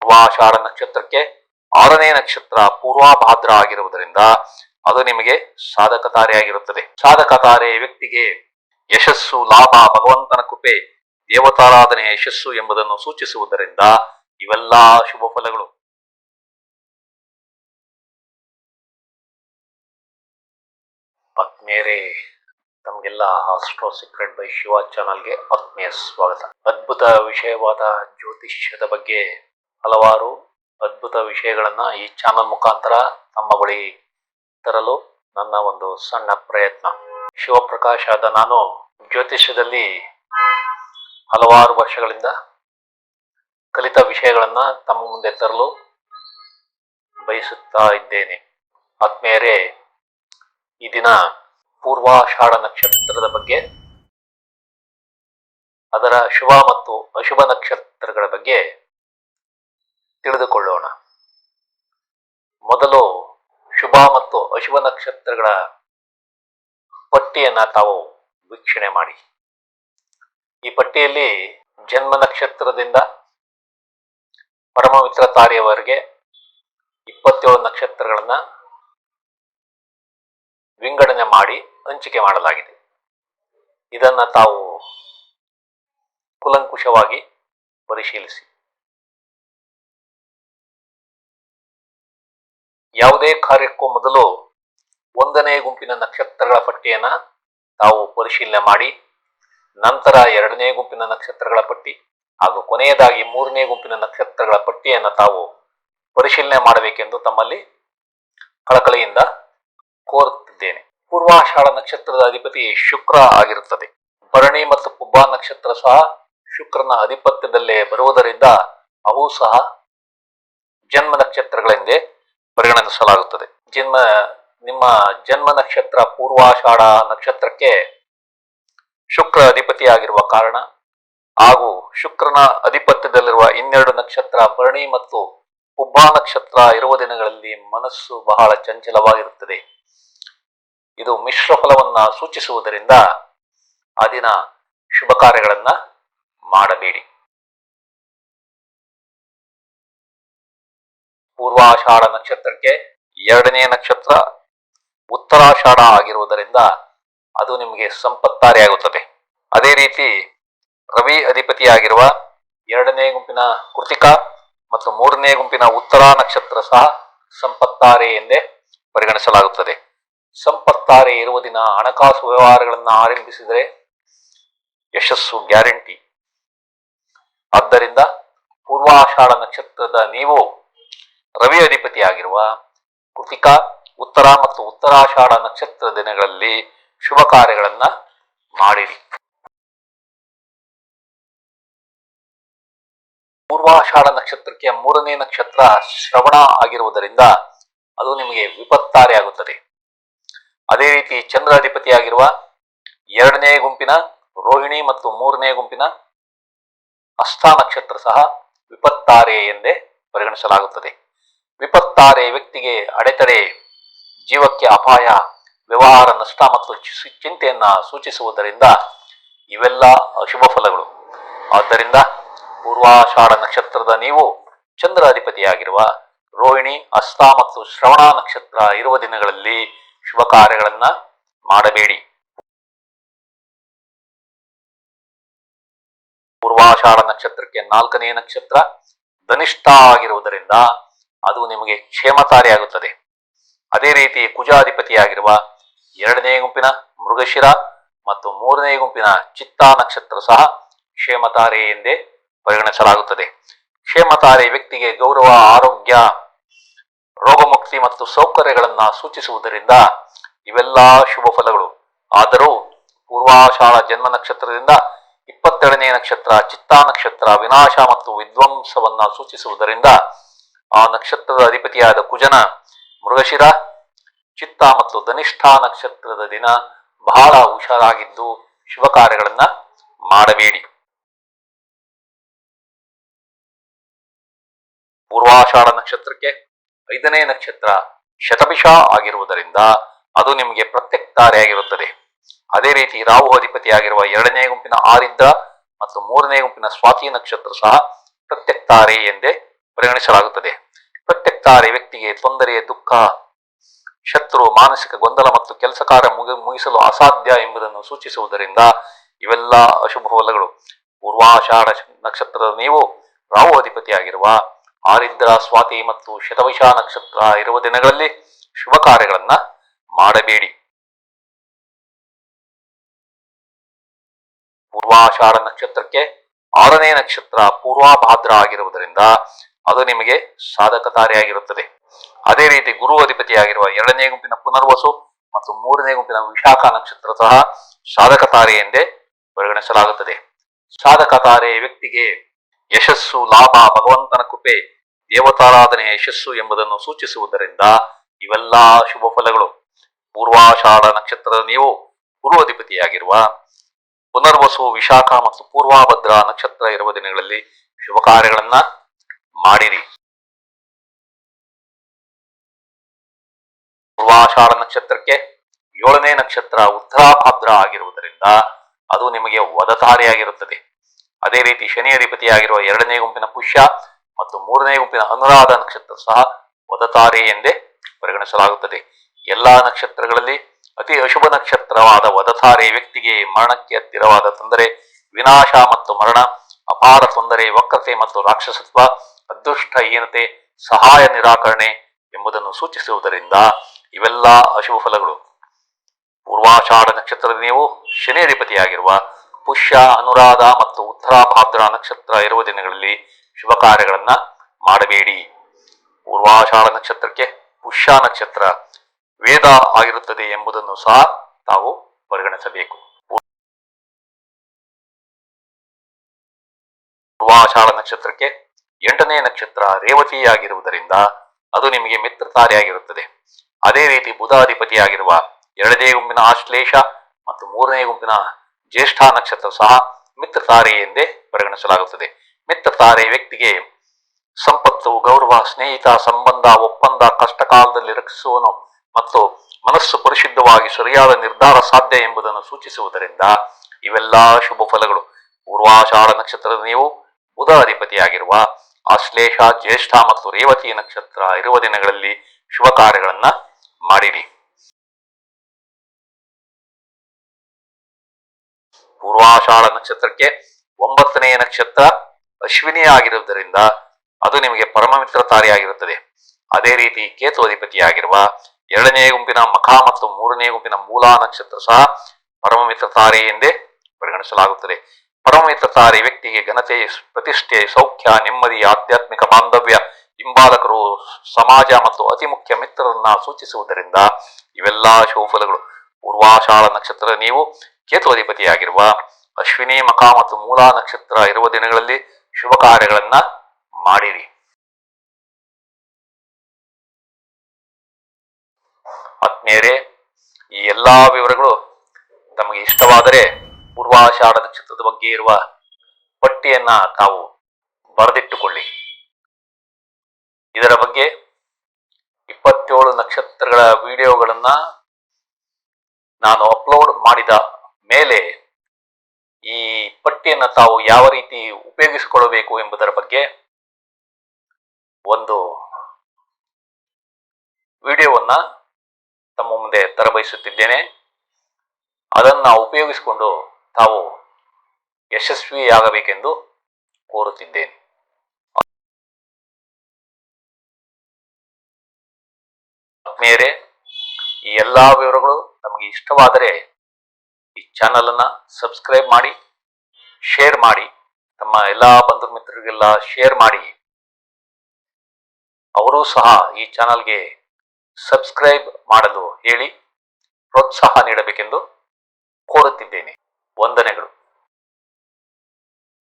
ಪೂರ್ವಾಷಾಢ ನಕ್ಷತ್ರಕ್ಕೆ ಆರನೇ ನಕ್ಷತ್ರ ಪೂರ್ವಾಭಾದ್ರ ಆಗಿರುವುದರಿಂದ ಅದು ನಿಮಗೆ ಸಾಧಕ ತಾರೆಯಾಗಿರುತ್ತದೆ ಸಾಧಕ ತಾರೆ ವ್ಯಕ್ತಿಗೆ ಯಶಸ್ಸು, ಲಾಭ, ಭಗವಂತನ ಕೃಪೆ, ದೇವತಾರಾಧನೆ ಯಶಸ್ಸು ಎಂಬುದನ್ನು ಸೂಚಿಸುವುದರಿಂದ ಇವೆಲ್ಲಾ ಶುಭ ಫಲಗಳು. ಆತ್ಮೀಯರೇ ತಮಗೆಲ್ಲ ಆಸ್ಟ್ರೋ ಸೀಕ್ರೆಟ್ ಬೈ ಶಿವ ಚಾನಲ್ಗೆ ಆತ್ಮೀಯ ಸ್ವಾಗತ. ಅದ್ಭುತ ವಿಷಯವಾದ ಜ್ಯೋತಿಷ್ಯದ ಬಗ್ಗೆ ಹಲವಾರು ಅದ್ಭುತ ವಿಷಯಗಳನ್ನ ಈ ಚಾನಲ್ ಮುಖಾಂತರ ತಮ್ಮ ಬಳಿ ತರಲು ನನ್ನ ಒಂದು ಸಣ್ಣ ಪ್ರಯತ್ನ. ಶಿವಪ್ರಕಾಶ್ ಆದ ನಾನು ಜ್ಯೋತಿಷ್ಯದಲ್ಲಿ ಹಲವಾರು ವರ್ಷಗಳಿಂದ ಕಲಿತ ವಿಷಯಗಳನ್ನ ತಮ್ಮ ಮುಂದೆ ತರಲು ಬಯಸುತ್ತಾ ಇದ್ದೇನೆ. ಆತ್ಮೀಯರೇ, ಈ ದಿನ ಪೂರ್ವಾಷಾಢ ನಕ್ಷತ್ರದ ಬಗ್ಗೆ, ಅದರ ಶುಭ ಮತ್ತು ಅಶುಭ ನಕ್ಷತ್ರಗಳ ಬಗ್ಗೆ ತಿಳಿದುಕೊಳ್ಳೋಣ. ಮೊದಲು ಶುಭ ಮತ್ತು ಅಶುಭ ನಕ್ಷತ್ರಗಳ ಪಟ್ಟಿಯನ್ನ ತಾವು ವೀಕ್ಷಣೆ ಮಾಡಿ. ಈ ಪಟ್ಟಿಯಲ್ಲಿ ಜನ್ಮ ನಕ್ಷತ್ರದಿಂದ ಪರಮಮಿತ್ರ ತಾರೆಯವರೆಗೆ ಇಪ್ಪತ್ತೇಳು ನಕ್ಷತ್ರಗಳನ್ನ ವಿಂಗಡಣೆ ಮಾಡಿ ಹಂಚಿಕೆ ಮಾಡಲಾಗಿದೆ. ಇದನ್ನ ತಾವು ಕುಲಂಕುಷವಾಗಿ ಪರಿಶೀಲಿಸಿ. ಯಾವುದೇ ಕಾರ್ಯಕ್ಕೂ ಮೊದಲು ಒಂದನೇ ಗುಂಪಿನ ನಕ್ಷತ್ರಗಳ ಪಟ್ಟಿಯನ್ನ ತಾವು ಪರಿಶೀಲನೆ ಮಾಡಿ, ನಂತರ ಎರಡನೇ ಗುಂಪಿನ ನಕ್ಷತ್ರಗಳ ಪಟ್ಟಿ ಹಾಗೂ ಕೊನೆಯದಾಗಿ ಮೂರನೇ ಗುಂಪಿನ ನಕ್ಷತ್ರಗಳ ಪಟ್ಟಿಯನ್ನು ತಾವು ಪರಿಶೀಲನೆ ಮಾಡಬೇಕೆಂದು ತಮ್ಮಲ್ಲಿ ಕಳಕಳಿಯಿಂದ ಕೋರುತ್ತಿದ್ದೇನೆ. ಪೂರ್ವಾಷಾಢ ನಕ್ಷತ್ರದ ಅಧಿಪತಿ ಶುಕ್ರ ಆಗಿರುತ್ತದೆ. ಭರಣಿ ಮತ್ತು ಪುಬ್ಬ ನಕ್ಷತ್ರ ಸಹ ಶುಕ್ರನ ಅಧಿಪತ್ಯದಲ್ಲೇ ಬರುವುದರಿಂದ ಅವು ಸಹ ಜನ್ಮ ನಕ್ಷತ್ರಗಳೆಂದೇ ಪರಿಗಣಿಸಲಾಗುತ್ತದೆ. ಜನ್ಮ ನಿಮ್ಮ ಜನ್ಮ ನಕ್ಷತ್ರ ಪೂರ್ವಾಷಾಢ ನಕ್ಷತ್ರಕ್ಕೆ ಶುಕ್ರ ಅಧಿಪತಿಯಾಗಿರುವ ಕಾರಣ ಹಾಗೂ ಶುಕ್ರನ ಅಧಿಪತ್ಯದಲ್ಲಿರುವ ಇನ್ನೆರಡು ನಕ್ಷತ್ರ ಭರಣಿ ಮತ್ತು ಉಬ್ಬ ನಕ್ಷತ್ರ ಇರುವ ದಿನಗಳಲ್ಲಿ ಮನಸ್ಸು ಬಹಳ ಚಂಚಲವಾಗಿರುತ್ತದೆ. ಇದು ಮಿಶ್ರ ಫಲವನ್ನ ಸೂಚಿಸುವುದರಿಂದ ಆ ದಿನ ಶುಭ ಕಾರ್ಯಗಳನ್ನ ಮಾಡಬೇಡಿ. ಪೂರ್ವಾಷಾಢ ನಕ್ಷತ್ರಕ್ಕೆ ಎರಡನೇ ನಕ್ಷತ್ರ ಉತ್ತರಾಷಾಢ ಆಗಿರುವುದರಿಂದ ಅದು ನಿಮಗೆ ಸಂಪತ್ತಾರೆಯಾಗುತ್ತದೆ ಅದೇ ರೀತಿ ರವಿ ಅಧಿಪತಿಯಾಗಿರುವ ಎರಡನೇ ಗುಂಪಿನ ಕೃತಿಕ ಮತ್ತು ಮೂರನೇ ಗುಂಪಿನ ಉತ್ತರ ನಕ್ಷತ್ರ ಸಹ ಸಂಪತ್ತಾರೆ ಎಂದೇ ಪರಿಗಣಿಸಲಾಗುತ್ತದೆ. ಸಂಪತ್ತಾರೆ ಇರುವ ದಿನ ಹಣಕಾಸು ವ್ಯವಹಾರಗಳನ್ನು ಆರಂಭಿಸಿದರೆ ಯಶಸ್ಸು ಗ್ಯಾರಂಟಿ. ಆದ್ದರಿಂದ ಪೂರ್ವಾಷಾಢ ನಕ್ಷತ್ರದ ನೀವು ರವಿ ಅಧಿಪತಿಯಾಗಿರುವ ಕೃತಿಕ ಉತ್ತರ ಮತ್ತು ಉತ್ತರಾಷಾಢ ನಕ್ಷತ್ರ ದಿನಗಳಲ್ಲಿ ಶುಭ ಕಾರ್ಯಗಳನ್ನ ಮಾಡಿರಿ. ಪೂರ್ವಾಷಾಢ ನಕ್ಷತ್ರಕ್ಕೆ ಮೂರನೇ ನಕ್ಷತ್ರ ಶ್ರವಣ ಆಗಿರುವುದರಿಂದ ಅದು ನಿಮಗೆ ವಿಪತ್ತಾರೆ ಆಗುತ್ತದೆ. ಅದೇ ರೀತಿ ಚಂದ್ರ ಅಧಿಪತಿಯಾಗಿರುವ ಎರಡನೇ ಗುಂಪಿನ ರೋಹಿಣಿ ಮತ್ತು ಮೂರನೇ ಗುಂಪಿನ ಅಷ್ಟ ನಕ್ಷತ್ರ ಸಹ ವಿಪತ್ತಾರೆ ಎಂದೇ ಪರಿಗಣಿಸಲಾಗುತ್ತದೆ. ವಿಪತ್ತಾರೆ ವ್ಯಕ್ತಿಗೆ ಅಡೆತಡೆ. ಜೀವಕ್ಕೆ ಅಪಾಯ, ವ್ಯವಹಾರ ನಷ್ಟ ಮತ್ತು ಚಿಂತೆಯನ್ನು ಸೂಚಿಸುವುದರಿಂದ ಇವೆಲ್ಲ ಅಶುಭ ಫಲಗಳು. ಆದ್ದರಿಂದ ಪೂರ್ವಾಷಾಢ ನಕ್ಷತ್ರದ ನೀವು ಚಂದ್ರ ಅಧಿಪತಿಯಾಗಿರುವ ರೋಹಿಣಿ ಅಸ್ತ ಮತ್ತು ಶ್ರವಣ ನಕ್ಷತ್ರ ಇರುವ ದಿನಗಳಲ್ಲಿ ಶುಭ ಕಾರ್ಯಗಳನ್ನ ಮಾಡಬೇಡಿ. ಪೂರ್ವಾಷಾಢ ನಕ್ಷತ್ರಕ್ಕೆ ನಾಲ್ಕನೇ ನಕ್ಷತ್ರ ಧನಿಷ್ಠ ಆಗಿರುವುದರಿಂದ ಅದು ನಿಮಗೆ ಕ್ಷೇಮತಾರಿಯಾಗುತ್ತದೆ ಅದೇ ರೀತಿ ಕುಜಾಧಿಪತಿಯಾಗಿರುವ ಎರಡನೇ ಗುಂಪಿನ ಮೃಗಶಿರ ಮತ್ತು ಮೂರನೇ ಗುಂಪಿನ ಚಿತ್ತಾ ನಕ್ಷತ್ರ ಸಹ ಕ್ಷೇಮತಾರೆ ಎಂದೇ ಪರಿಗಣಿಸಲಾಗುತ್ತದೆ. ಕ್ಷೇಮತಾರೆ ವ್ಯಕ್ತಿಗೆ ಗೌರವ, ಆರೋಗ್ಯ, ರೋಗಮುಕ್ತಿ ಮತ್ತು ಸೌಕರ್ಯಗಳನ್ನ ಸೂಚಿಸುವುದರಿಂದ ಇವೆಲ್ಲ ಶುಭ ಫಲಗಳು. ಆದರೂ ಪೂರ್ವಾಷಾಢ ಜನ್ಮ ನಕ್ಷತ್ರದಿಂದ ಇಪ್ಪತ್ತೆರಡನೇ ನಕ್ಷತ್ರ ಚಿತ್ತಾ ನಕ್ಷತ್ರ ವಿನಾಶ ಮತ್ತು ವಿಧ್ವಂಸವನ್ನ ಸೂಚಿಸುವುದರಿಂದ ಆ ನಕ್ಷತ್ರದ ಅಧಿಪತಿಯಾದ ಕುಜನ ಮೃಗಶಿರ, ಚಿತ್ತ ಮತ್ತು ಧನಿಷ್ಠಾ ನಕ್ಷತ್ರದ ದಿನ ಬಹಳ ಹುಷಾರಾಗಿದ್ದು ಶುಭ ಕಾರ್ಯಗಳನ್ನ ಮಾಡಬೇಡಿ. ಪೂರ್ವಾಷಾಢ ನಕ್ಷತ್ರಕ್ಕೆ ಐದನೇ ನಕ್ಷತ್ರ ಶತಭಿಷ ಆಗಿರುವುದರಿಂದ ಅದು ನಿಮಗೆ ಪ್ರತ್ಯಕ್ತಾರೆಯಾಗಿರುತ್ತದೆ ಅದೇ ರೀತಿ ರಾಹು ಅಧಿಪತಿಯಾಗಿರುವ ಎರಡನೇ ಗುಂಪಿನ ಆರಿದ್ರ ಮತ್ತು ಮೂರನೇ ಗುಂಪಿನ ಸ್ವಾತಿ ನಕ್ಷತ್ರ ಸಹ ಪ್ರತ್ಯಕ್ತಾರೆ ಎಂದೇ ಪರಿಗಣಿಸಲಾಗುತ್ತದೆ ಪ್ರತ್ಯಕ್ತಾರೆ ವ್ಯಕ್ತಿಗೆ ತೊಂದರೆ, ದುಃಖ, ಶತ್ರು, ಮಾನಸಿಕ ಗೊಂದಲ ಮತ್ತು ಕೆಲಸ ಕಾರ್ಯ ಮುಗಿ, ಮುಗಿಸಲು ಅಸಾಧ್ಯ ಎಂಬುದನ್ನು ಸೂಚಿಸುವುದರಿಂದ ಇವೆಲ್ಲ ಅಶುಭ ಫಲಗಳು ಪೂರ್ವಾಷಾಢ ನಕ್ಷತ್ರದ ನೀವು ರಾಹು ಅಧಿಪತಿಯಾಗಿರುವ ಆರಿದ್ರ, ಸ್ವಾತಿ ಮತ್ತು ಶತವಿಷ ನಕ್ಷತ್ರ ಇರುವ ದಿನಗಳಲ್ಲಿ ಶುಭ ಕಾರ್ಯಗಳನ್ನ ಮಾಡಬೇಡಿ. ಪೂರ್ವಾಷಾಢ ನಕ್ಷತ್ರಕ್ಕೆ ಆರನೇ ನಕ್ಷತ್ರ ಪೂರ್ವಾಭಾದ್ರ ಆಗಿರುವುದರಿಂದ ಅದು ನಿಮಗೆ ಸಾಧಕತಾರಿಯಾಗಿರುತ್ತದೆ ಅದೇ ರೀತಿ ಗುರು ಅಧಿಪತಿಯಾಗಿರುವ ಎರಡನೇ ಗುಂಪಿನ ಪುನರ್ವಸು ಮತ್ತು ಮೂರನೇ ಗುಂಪಿನ ವಿಶಾಖ ನಕ್ಷತ್ರ ಸಹ ಸಾಧಕ ತಾರೆ ಎಂದೇ ಪರಿಗಣಿಸಲಾಗುತ್ತದೆ. ಸಾಧಕ ತಾರೆ ವ್ಯಕ್ತಿಗೆ ಯಶಸ್ಸು, ಲಾಭ, ಭಗವಂತನ ಕೃಪೆ, ದೇವತಾರಾಧನೆ ಯಶಸ್ಸು ಎಂಬುದನ್ನು ಸೂಚಿಸುವುದರಿಂದ ಇವೆಲ್ಲಾ ಶುಭ ಫಲಗಳು. ಪೂರ್ವಾಷಾಢ ನಕ್ಷತ್ರದ ನೀವು ಗುರು ಅಧಿಪತಿಯಾಗಿರುವ ಪುನರ್ವಸು, ವಿಶಾಖ ಮತ್ತು ಪೂರ್ವಾಭದ್ರ ನಕ್ಷತ್ರ ಇರುವ ದಿನಗಳಲ್ಲಿ ಶುಭ ಕಾರ್ಯಗಳನ್ನ ಮಾಡಿರಿ. ಪೂರ್ವಾಷಾಢ ನಕ್ಷತ್ರಕ್ಕೆ ಏಳನೇ ನಕ್ಷತ್ರ ಉತ್ತರಾಭಾದ್ರ ಆಗಿರುವುದರಿಂದ ಅದು ನಿಮಗೆ ವದತಾರಿಯಾಗಿರುತ್ತದೆ ಅದೇ ರೀತಿ ಶನಿ ಅಧಿಪತಿಯಾಗಿರುವ ಎರಡನೇ ಗುಂಪಿನ ಪುಷ್ಯ ಮತ್ತು ಮೂರನೇ ಗುಂಪಿನ ಅನುರಾಧ ನಕ್ಷತ್ರ ಸಹ ವದತಾರೆ ಎಂದೇ ಪರಿಗಣಿಸಲಾಗುತ್ತದೆ. ಎಲ್ಲಾ ನಕ್ಷತ್ರಗಳಲ್ಲಿ ಅತಿ ಅಶುಭ ನಕ್ಷತ್ರವಾದ ವದತಾರೆ ವ್ಯಕ್ತಿಗೆ ಮರಣಕ್ಕೆ ಹತ್ತಿರವಾದ ತೊಂದರೆ, ವಿನಾಶ ಮತ್ತು ಮರಣ, ಅಪಾರ ತೊಂದರೆ, ವಕ್ರತೆ ಮತ್ತು ರಾಕ್ಷಸತ್ವ ಅದೃಷ್ಟ ಹೀನತೆ ಸಹಾಯ ನಿರಾಕರಣೆ ಎಂಬುದನ್ನು ಸೂಚಿಸುವುದರಿಂದ ಇವೆಲ್ಲ ಅಶುಭ ಫಲಗಳು. ಪೂರ್ವಾಷಾಢ ನಕ್ಷತ್ರದ ನೀವು ಶನಿ ಅಧಿಪತಿಯಾಗಿರುವ ಪುಷ್ಯ, ಅನುರಾಧ ಮತ್ತು ಉತ್ತರಾಭಾದ್ರ ನಕ್ಷತ್ರ ಇರುವ ದಿನಗಳಲ್ಲಿ ಶುಭ ಕಾರ್ಯಗಳನ್ನ ಮಾಡಬೇಡಿ. ಪೂರ್ವಾಷಾಢ ನಕ್ಷತ್ರಕ್ಕೆ ಪುಷ್ಯ ನಕ್ಷತ್ರ ವೇದ ಆಗಿರುತ್ತದೆ ಎಂಬುದನ್ನು ಸಹ ತಾವು ಪರಿಗಣಿಸಬೇಕು. ಪೂರ್ವಾಷಾಢ ನಕ್ಷತ್ರಕ್ಕೆ ಎಂಟನೇ ನಕ್ಷತ್ರ ರೇವತಿಯಾಗಿರುವುದರಿಂದ ಅದು ನಿಮಗೆ ಮಿತ್ರತಾರೆಯಾಗಿರುತ್ತದೆ ಅದೇ ರೀತಿ ಬುಧಾಧಿಪತಿಯಾಗಿರುವ ಎರಡನೇ ಗುಂಪಿನ ಆಶ್ಲೇಷ ಮತ್ತು ಮೂರನೇ ಗುಂಪಿನ ಜ್ಯೇಷ್ಠ ನಕ್ಷತ್ರ ಸಹ ಮಿತ್ರತಾರೆ ಎಂದೇ ಪರಿಗಣಿಸಲಾಗುತ್ತದೆ. ಮಿತ್ರತಾರೆ ವ್ಯಕ್ತಿಗೆ ಸಂಪತ್ತು, ಗೌರವ, ಸ್ನೇಹಿತ, ಸಂಬಂಧ, ಒಪ್ಪಂದ ಕಷ್ಟ ಕಾಲದಲ್ಲಿ ರಕ್ಷಿಸುವನು ಮತ್ತು ಮನಸ್ಸು ಪರಿಶುದ್ಧವಾಗಿ ಸರಿಯಾದ ನಿರ್ಧಾರ ಸಾಧ್ಯ ಎಂಬುದನ್ನು ಸೂಚಿಸುವುದರಿಂದ ಇವೆಲ್ಲ ಶುಭ ಫಲಗಳು. ಪೂರ್ವಾಷಾಢ ನಕ್ಷತ್ರದ ನೀವು ಬುಧ ಅಧಿಪತಿಯಾಗಿರುವ ಆಶ್ಲೇಷ ಜ್ಯೇಷ್ಠ ಮತ್ತು ರೇವತಿ ನಕ್ಷತ್ರ ಇರುವ ದಿನಗಳಲ್ಲಿ ಶುಭ ಕಾರ್ಯಗಳನ್ನ ಮಾಡಿರಿ. ಪೂರ್ವಾಷಾಢ ನಕ್ಷತ್ರಕ್ಕೆ ಒಂಬತ್ತನೆಯ ನಕ್ಷತ್ರ ಅಶ್ವಿನಿ ಆಗಿರುವುದರಿಂದ ಅದು ನಿಮಗೆ ಪರಮ ಮಿತ್ರತಾರಿಯಾಗಿರುತ್ತದೆ ಅದೇ ರೀತಿ ಕೇತು ಅಧಿಪತಿಯಾಗಿರುವ ಎರಡನೇ ಗುಂಪಿನ ಮಖ ಮತ್ತು ಮೂರನೇ ಗುಂಪಿನ ಮೂಲ ನಕ್ಷತ್ರ ಸಹ ಪರಮ ಮಿತ್ರತಾರೆ ಎಂದೇ ಪರಿಗಣಿಸಲಾಗುತ್ತದೆ. ಪರಮ ಮಿತ್ರತಾರೆ ವ್ಯಕ್ತಿಗೆ ಘನತೆ, ಪ್ರತಿಷ್ಠೆ, ಸೌಖ್ಯ, ನೆಮ್ಮದಿ, ಆಧ್ಯಾತ್ಮಿಕ ಬಾಂಧವ್ಯ, ಹಿಂಬಾಲಕರು, ಸಮಾಜ ಮತ್ತು ಅತಿ ಮುಖ್ಯ ಮಿತ್ರರನ್ನ ಸೂಚಿಸುವುದರಿಂದ ಇವೆಲ್ಲ ಶುಭಫಲಗಳು ಪೂರ್ವಾಷಾಢ ನಕ್ಷತ್ರ ನೀವು ಕೇತು ಅಧಿಪತಿಯಾಗಿರುವ ಅಶ್ವಿನಿ ಮಖ ಮತ್ತು ಮೂಲಾ ನಕ್ಷತ್ರ ಇರುವ ದಿನಗಳಲ್ಲಿ ಶುಭ ಕಾರ್ಯಗಳನ್ನ ಮಾಡಿರಿ. ಆತ್ಮೀಯರೇ, ಈ ಎಲ್ಲಾ ವಿವರಗಳು ತಮಗೆ ಇಷ್ಟವಾದರೆ ಪೂರ್ವಾಷಾಢ ನಕ್ಷತ್ರದ ಬಗ್ಗೆ ಇರುವ ಪಟ್ಟಿಯನ್ನ ತಾವು ಬರೆದಿಟ್ಟುಕೊಳ್ಳಿ. ಇದರ ಬಗ್ಗೆ ಇಪ್ಪತ್ತೇಳು ನಕ್ಷತ್ರಗಳ ವಿಡಿಯೋಗಳನ್ನ ನಾನು ಅಪ್ಲೋಡ್ ಮಾಡಿದ ಮೇಲೆ ಈ ಪಟ್ಟಿಯನ್ನು ತಾವು ಯಾವ ರೀತಿ ಉಪಯೋಗಿಸಿಕೊಳ್ಳಬೇಕು ಎಂಬುದರ ಬಗ್ಗೆ ಒಂದು ವಿಡಿಯೋವನ್ನ ತಮ್ಮ ಮುಂದೆ ತರಬಯಸುತ್ತಿದ್ದೇನೆ ಅದನ್ನು ಉಪಯೋಗಿಸಿಕೊಂಡು ತಾವು ಯಶಸ್ವಿಯಾಗಬೇಕೆಂದು ಕೋರುತ್ತಿದ್ದೇನೆ. ಮೇರೆ ಈ ಎಲ್ಲ ವಿವರಗಳು ನಮಗೆ ಇಷ್ಟವಾದರೆ ಈ ಚಾನಲ್ ಅನ್ನ ಸಬ್ಸ್ಕ್ರೈಬ್ ಮಾಡಿ, ಶೇರ್ ಮಾಡಿ, ತಮ್ಮ ಎಲ್ಲ ಬಂಧು ಮಿತ್ರರಿಗೆಲ್ಲ ಶೇರ್ ಮಾಡಿ. ಅವರು ಸಹ ಈ ಚಾನಲ್ಗೆ ಸಬ್ಸ್ಕ್ರೈಬ್ ಮಾಡಲು ಹೇಳಿ, ಪ್ರೋತ್ಸಾಹ ನೀಡಬೇಕೆಂದು ವಂದನೆಗಳು.